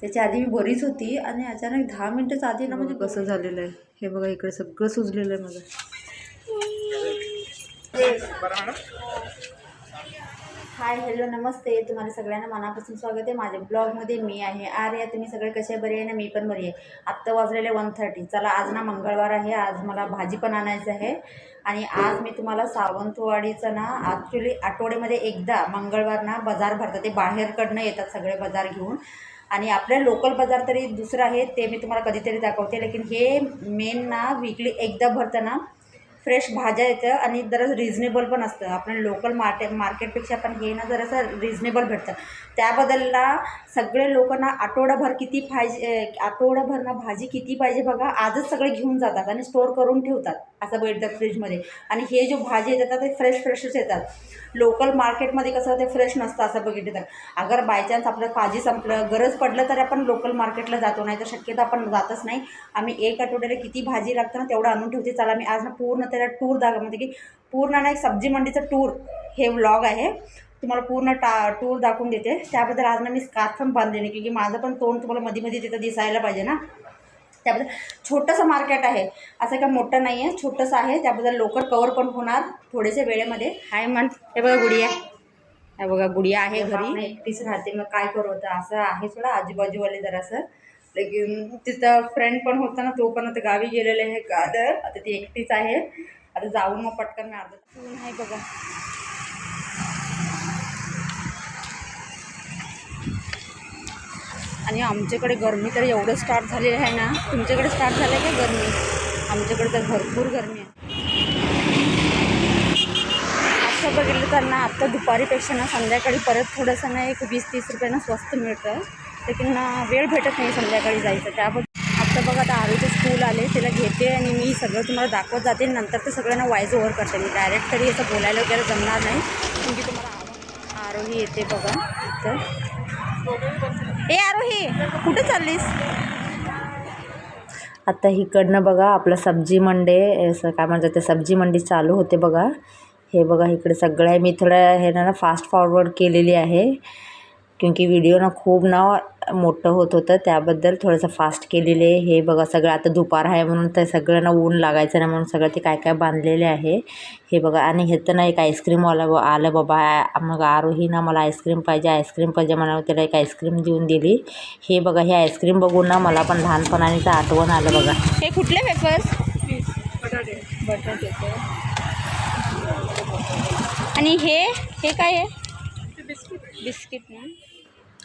त्याच्या आधी मी बरीच होती आणि अचानक दहा मिनटंच आधी ना म्हणजे कसं झालेलं आहे. हे बघा इकडे सगळं सुजलेलं आहे माझं. हाय हॅलो नमस्ते. तुम्हाला सगळ्यांना मनापासून स्वागत आहे. माझ्या ब्लॉगमध्ये मी आहे आर्या. तुम्ही सगळे कसे बरे आहे? ना मी पण बरी आहे. आत्ता वाजलेले वन थर्टी चला आज ना मंगळवार आहे. आज मला भाजी पण आणायचं आहे. आणि आज मी तुम्हाला सावंतवाडीचं ना ॲक्च्युली आठवड्यामध्ये एकदा मंगळवार ना बाजार भरतात. ते बाहेरकडनं येतात सगळे बाजार घेऊन. आणि आपल्या लोकल बाजार तरी दुसरं आहे ते मी तुम्हाला कधीतरी दाखवते. लेकिन हे मेन ना विकली एकदा भरतं ना फ्रेश भाज्या येतं आणि जरा रिजनेबल पण असतं. आपण लोकल मार्केट मार्केटपेक्षा पण हे ना जरासं रिजनेबल भेटतं. त्याबद्दलला सगळे लोक ना आठवडाभर किती पाहिजे आठवडाभर ना भाजी किती पाहिजे बघा आजच सगळे घेऊन जातात आणि स्टोअर करून ठेवतात. असं भेटतात फ्रीजमध्ये आणि हे जो भाजी येतात ते फ्रेश फ्रेशच येतात. लोकल मार्केटमध्ये कसं ते फ्रेश नसतं असं बघितलं तर. अगर बायचान्स आपलं भाजी संपलं गरज पडलं तर आपण लोकल मार्केटला जातो नाही तर शक्यता आपण जातच नाही. आम्ही एक आठवड्याला किती भाजी लागतं ना तेवढं आणून ठेवते. चला मी आज ना पूर्ण त्याला टूर दाखव म्हणजे की पूर्ण ना एक सब्जी मंडीचं टूर हे व्लॉग आहे. तुम्हाला पूर्ण टा टूर दाखवून देते. त्याबद्दल आज ना मी स्कार्फ पण बांधलेली की माझं पण तोंड तुम्हाला मध्ये मध्ये तिथं दिसायला पाहिजे ना. त्याबद्दल छोटंसं मार्केट आहे. असं काय मोठं नाही आहे छोटंसं आहे. त्याबद्दल लवकर कवर पण होणार थोडेसे वेळेमध्ये. हाय मन हे बघा गुडिया. हे बघा गुडिया आहे घरी. एकटीच राहते. मग काय करू होतं असं आहे थोडं आजूबाजूवाले जरासं. लेकिन तिचा फ्रेंड पण होता ना तो पण आता गावी गेलेले आहे का आता ती एकटीच आहे. आता जाऊन मग पटकन मी अर्धा ऊन आहे बघा. आणि आमच्याकडे गरमी तर एवढं स्टार्ट झालेलं आहे ना. तुमच्याकडे स्टार्ट झालं आहे का गरमी? आमच्याकडे तर भरपूर गरमी आहे. असं बघितलं तर ना आत्ता दुपारीपेक्षा ना संध्याकाळी परत थोडंसं ना एक वीस तीस रुपयानं स्वस्त मिळतं. लेकिन ना वेळ भेटत नाही संध्याकाळी जायचं. त्याबद्दल आता बघा आता आरूचं स्कूल आले त्याला घेते आणि मी सगळं तुम्हाला दाखवत जाते. नंतर ते सगळ्यांना वाईज ओव्हर करते मी. डायरेक्ट तरी असं बोलायला वगैरे जमणार नाही. म्हणजे तुम्हाला आरोही येते बघा तर ए आरोही कुठे चाललीस? आता इकडनं बघा आपलं सब्जी मंडे असं काय म्हणतात ते सब्जी मंडी चालू होते बघा. हे बघा इकडे सगळं आहे. मी थोडं हे ना फास्ट फॉरवर्ड केलेली आहे. क्योंकि व्हिडिओ ना खूप ना मोठं होत होतं. त्याबद्दल थोडंसं फास्ट केलेले आहे. हे बघा सगळं आता दुपार आहे म्हणून ते सगळं ना ऊन लागायचं नाही म्हणून सगळं ते काय काय बांधलेले आहे. हे बघा आणि हे तर ना एक आईस्क्रीमवाला ब- आलं बाबा. मग आरोही ना मला आईस्क्रीम पाहिजे आईस्क्रीम पाहिजे म्हणावं त्याला एक आईस्क्रीम देऊन दिली. हे बघा हे आईस्क्रीम बघून ना मला पण लहानपणाचं आठवण आलं बघा. हे कुठले पेपर्स बटाटे. आणि हे हे काय आहे? बिस्किट ना.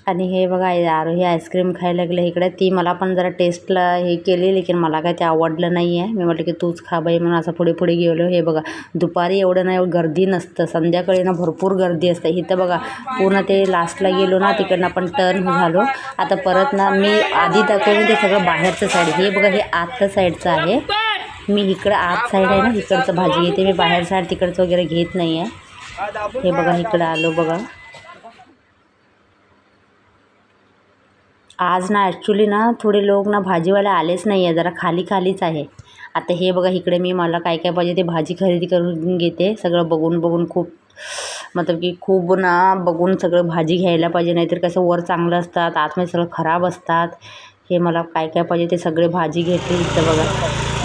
आणि हे बघा हे आईस्क्रीम खायला लागलं. इकडे ती मला पण जरा टेस्टला हे केली लेकिन मला काय ते आवडलं नाही आहे मी म्हटलं की तूच खा बाई म्हणून असं पुढे पुढे गेलो. हे बघा दुपारी एवढं नाही गर्दी नसतं. संध्याकाळी ना भरपूर गर्दी असते. इथं बघा पूर्ण ते लास्टला गेलो ना तिकडनं आपण टर्न झालो. आता परत ना मी आधी दाखवलं ते सगळं बाहेरचं साईड हे बघा हे आतलं साईडचं आहे. मी इकडं आत साईड आहे ना इकडचं भाजी घेते. मी बाहेर साईड तिकडचं वगैरे घेत नाही आहे हे बघा इकडं आलो बघा. आज ना ॲक्च्युली ना थोडे लोक ना भाजीवाले आलेच नाही आहे जरा खाली खालीच आहे. आता हे बघा इकडे मी मला काय काय पाहिजे ते भाजी खरेदी करून घेते सगळं बघून बघून खूप मतलब की खूप ना बघून सगळं भाजी घ्यायला पाहिजे नाहीतर कसं वर चांगलं असतात आतमध्ये सगळं खराब असतात. हे मला काय काय पाहिजे ते सगळे भाजी घेतली इथं बघा.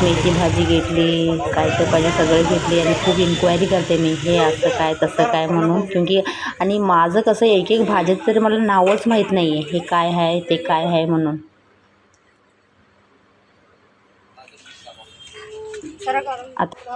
मेथी भाजी घेतली काय तर पाहिजे सगळे घेतली आणि खूप इन्क्वायरी करते मी हे असं काय तसं काय म्हणून. क्योंकि आणि माझं कसं एक एक भाज्याचं तरी मला नावच माहीत नाही आहे हे काय आहे ते काय आहे म्हणून. आता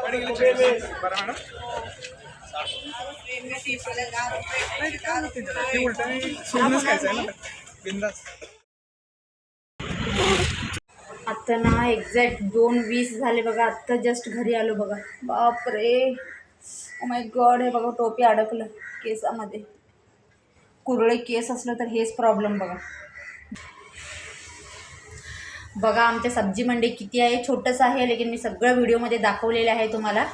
आता ना एक्झॅक्ट दोन वीस झाले बघा आत्ता जस्ट घरी आलो बघा. बापरे. Oh माय गॉड हे बघा टोपी अडकलं केसामध्ये. कुरळे केस असलं तर हेच प्रॉब्लेम बघा. बघा आमच्या सब्जी मंडी किती आहे? छोटंसं आहे लेकिन मी सगळं व्हिडिओमध्ये दाखवलेलं आहे तुम्हाला.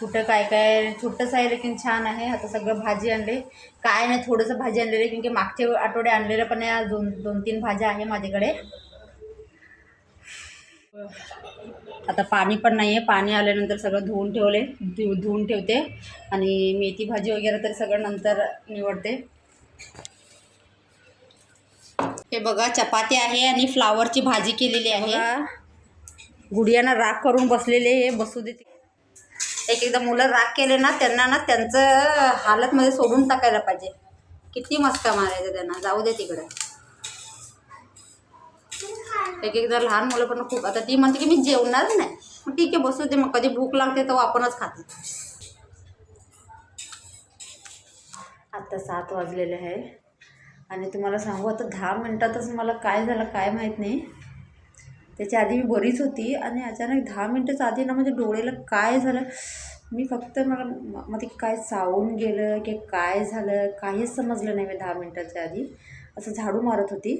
कुठं काय काय छोटंसं आहे लेकिन छान आहे. आता सगळं भाजी आणले. काय नाही थोडंसं भाजी आणलेलं कारण की मागच्या आठवडे आणलेलं पण आहे. दोन दोन तीन भाज्या आहे माझ्याकडे. आता पाणी पण नाही आहे पाणी आल्यानंतर सगळं धुवून ठेवले. धु धुवून ठेवते. आणि मेथी भाजी वगैरे तर सगळं नंतर निवडते. हे बघा चपाती आहे आणि फ्लावरची भाजी केलेली आहे. गुडियांना राग करून बसलेले हे बसू देते एक एकदा मुलं राग केले ना त्यांना ना त्यांचं हालतमध्ये सोडून टाकायला पाहिजे. किती मस्का मारायचं त्यांना. जाऊ दे तिकडे. एक एकदा लहान मुलं पण खूप आता ती म्हणते की मी जेवणार नाही. मग ठीक आहे बसू दे मग कधी भूक लागते तेव्हा आपणच खाते. आता सात वाजलेले आहे. आणि तुम्हाला सांगू आता दहा मिनटातच मला काय झालं काय माहीत नाही. त्याच्या आधी मी बरीच होती आणि अचानक दहा मिनटाच्या आधी ना म्हणजे डोळ्याला काय झालं मी फक्त मला मध्ये काय चावून गेलं की काय झालं काहीच समजलं नाही मी दहा मिनटाच्या आधी. असं झाडू मारत होती.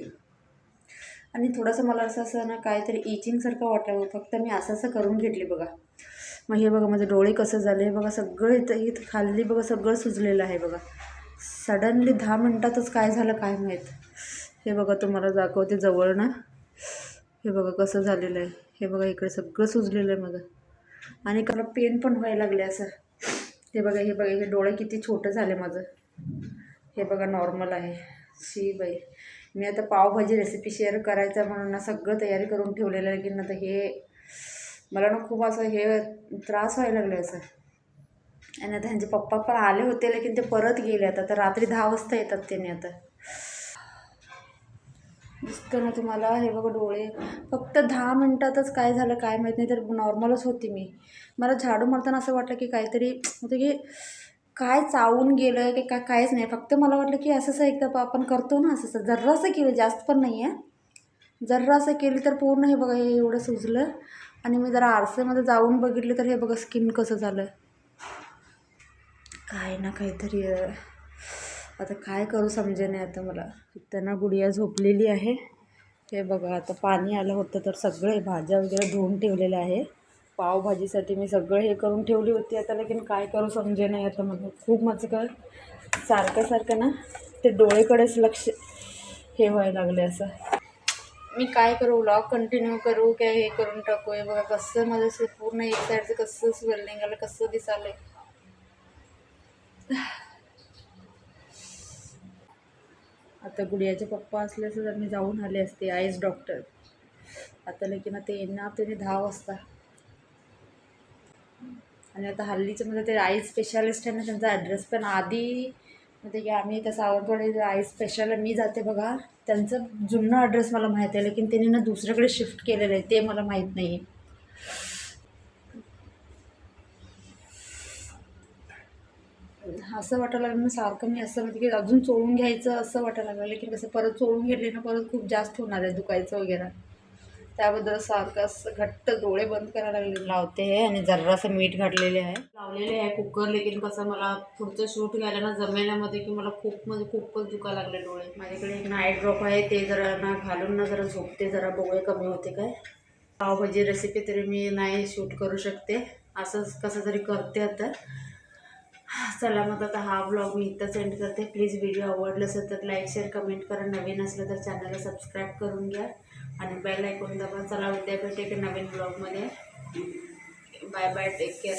आणि थोडंसं मला असं असं ना काहीतरी इचिंगसारखं वाटलं फक्त मी असं असं करून घेतली बघा. मग हे बघा माझे डोळे कसं झाले? बघा सगळं इथं इथं खाल्ली बघा सगळं सुजलेलं आहे बघा. सडनली दहा मिनटातच काय झालं काय माहीत? हे बघा तुम्हाला दाखवते जवळ ना. हे बघा कसं झालेलं आहे. हे बघा इकडे सगळं सुजलेलं आहे माझं आणि मला पेन पण व्हायला लागले असं. हे बघा हे बघा हे डोळे किती छोटं झाले माझं. हे बघा नॉर्मल आहे. शी बाई. मी आता पावभाजी रेसिपी शेअर करायचं म्हणून ना सगळं तयारी करून ठेवलेलं आहे की ना तर हे मला ना खूप असं हे त्रास व्हायला लागले असं. आणि आता ह्यांचे पप्पा पण आले होते लेकिन ते परत गेले आता. तर रात्री दहा वाजता येतात त्याने आता. दिसतं ना तुम्हाला? हे बघा डोळे. फक्त दहा मिनटातच काय झालं काय माहीत नाही तर नॉर्मलच होती मी. मला झाडू मारताना असं वाटलं की काहीतरी होतं की काय चावून गेलं की काय काहीच नाही. फक्त मला वाटलं की असं असं एकदा आपण करतो ना असं असं जर्रासं केलं जास्त पण नाही आहे जर्रासं केली तर पूर्ण हे बघा हे एवढं सुजलं. आणि मी जरा आरसेमध्ये जाऊन बघितलं तर हे बघा स्किन कसं झालं. काय ना काहीतरी आता काय करू समजे नाही आता मला. त्यांना गुडिया झोपलेली आहे. हे बघा आता पाणी आलं होतं तर सगळे भाज्या वगैरे धुवून ठेवलेल्या आहे. पावभाजीसाठी मी सगळं हे करून ठेवली होती. आता लेकिन काय करू समजे नाही. आता मग खूप माझं काय सारखं सारखं ना ते डोळेकडेच लक्ष हे व्हायला लागले असं. मी काय करू? व्लॉग कंटिन्यू करू काय हे करून टाकू? हे बघा कसं माझं असं पूर्ण एक साईडचं कसं स्वेलिंग आलं कसं दिसालं आता गुडियाचे पप्पा असले असं तर मी जाऊन आले असते आईज डॉक्टर आता लेकिन ते येणार त्याने दहा वाजता. आणि आता हल्लीचं म्हणजे ते आई स्पेशालिस्ट आहे ना त्यांचा ॲड्रेस पण आधी म्हणजे की आम्ही त्या सावंतवाडी आई स्पेशल मी जाते बघा. त्यांचं जुनं ॲड्रेस मला माहीत आहे लेकिन त्यांनी ना दुसरीकडे शिफ्ट केलेलं आहे ते मला माहीत नाही आहे असं वाटायला लागलं ना सारखं मी असं म्हणजे की अजून चोळून घ्यायचं असं वाटायला लागलं लेकिन कसं परत चोळून घेतले ना परत खूप जास्त होणार आहे दुखायचं वगैरे. त्याबद्दल सारखं असं घट्ट डोळे बंद करायला लागले. लावते आहे आणि जर्रासं मीठ घातलेले आहे. लावलेले आहे कुकर लेकिन कसं मला पुढचं शूट घ्यायला ना जमेण्यामध्ये की मला खूप म्हणजे खूपच दुखायला लागले डोळे. माझ्याकडे एक नाईट ड्रॉप आहे ते जरा ना घालून ना जरा झोपते जरा बघूया कमी होते काय. पावभाजी रेसिपी तरी मी नाही शूट करू शकते. असंच कसं तरी करते आता. चला मग आता हा ब्लॉग मी इथंच एंड करते. प्लीज व्हिडिओ आवडलं असेल तर लाईक शेअर कमेंट करा. नवीन असलं तर चॅनलला सबस्क्राईब करून घ्या. आणि बेल ऐकून दाबा चला उद्या भेटे की नवीन ब्लॉगमध्ये. Bye bye take care